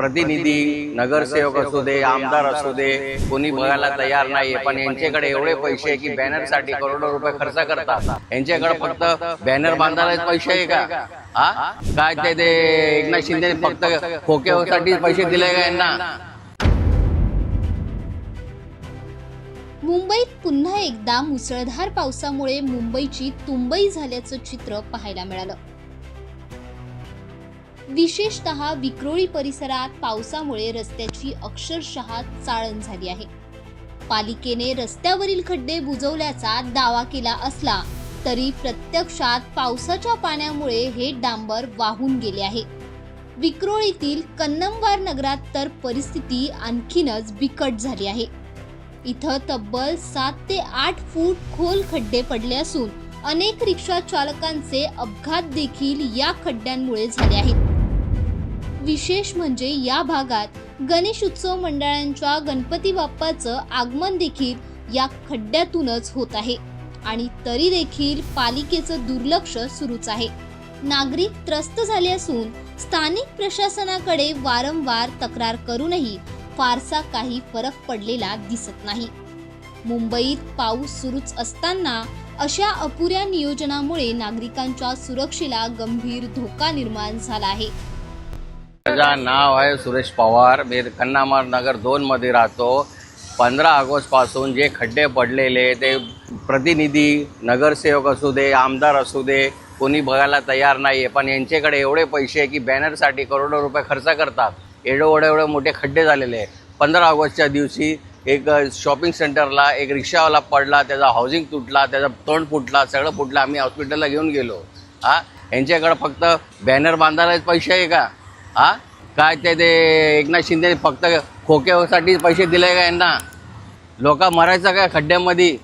प्रतिनिधी नगरसेवक असू दे आमदार असू दे कोणी बघायला तयार नाही पण यांच्याकडे एवढे पैसे आहे की बॅनरसाठी करोडो रुपये खर्च करतात. यांच्याकडे फक्त बॅनर बांधायलाच पैसे आहे का? हा? काय ते ते एकनाथ शिंदे फक्त खोक्यासाठी पैसे दिले का यांना? मुंबईत पुन्हा एकदा मुसळधार पावसामुळे मुंबईची तुंबई झाल्याचं चित्र पाहायला मिळालं. विशेषतः विक्रोळी परिसरात पावसामुळे रस्त्याची अक्षरशः चाळण झाली आहे. पालिकेने रस्त्यावरील खड्डे बुजवल्याचा दावा केला असला तरी प्रत्यक्षात पावसाच्या पाण्यामुळे हे डांबर वाहून गेले आहे. विक्रोळीतील कन्नमवार नगरात तर परिस्थिती आणखीनच बिकट झाली आहे. इथं तब्बल सात ते आठ फूट खोल खड्डे पडले असून अनेक रिक्षा चालकांचे अपघात देखील या खड्ड्यांमुळे झाले आहेत. विशेष म्हणजे या भागात गणेश उत्सव मंडळांच्या गणपती बाप्पाचं आगमन देखील या खड्ड्यातूनच होत आहे. आणि तरी देखील पालिकेचं दुर्लक्ष सुरूच आहे. नागरिक त्रस्त झाले असून स्थानिक प्रशासनाकडे वारंवार तक्रार करूनही फारसा काही फरक पडलेला दिसत नाही. मुंबईत पाऊस सुरूच असताना अशा अपुऱ्या नियोजनामुळे नागरिकांच्या सुरक्षेला गंभीर धोका निर्माण झाला आहे. माझं नाव आहे सुरेश पवार. मी कन्नामार नगर दोन मध्ये राहतो. पंधरा ऑगस्टपासून जे खड्डे पडलेले ते प्रतिनिधी नगरसेवक असू दे आमदार असू दे कोणी बघायला तयार नाही आहे पण यांच्याकडे एवढे पैसे आहे की बॅनरसाठी करोडो रुपये खर्च करतात. एवढे एवढे एवढे मोठे खड्डे झालेले आहे पंधरा ऑगस्टच्या दिवशी एक शॉपिंग सेंटरला एक रिक्षावाला पडला त्याचा हाऊसिंग तुटला त्याचा तोंड फुटला सगळं फुटलं. आम्ही हॉस्पिटलला घेऊन गेलो. हा? यांच्याकडे फक्त बॅनर बांधायलाच पैसे आहे का? हा? काय ते ते एकनाथ शिंदे फक्त खोक्यासाठी पैसे दिले का यांना? लोक मरायचं काय खड्ड्यामध्ये?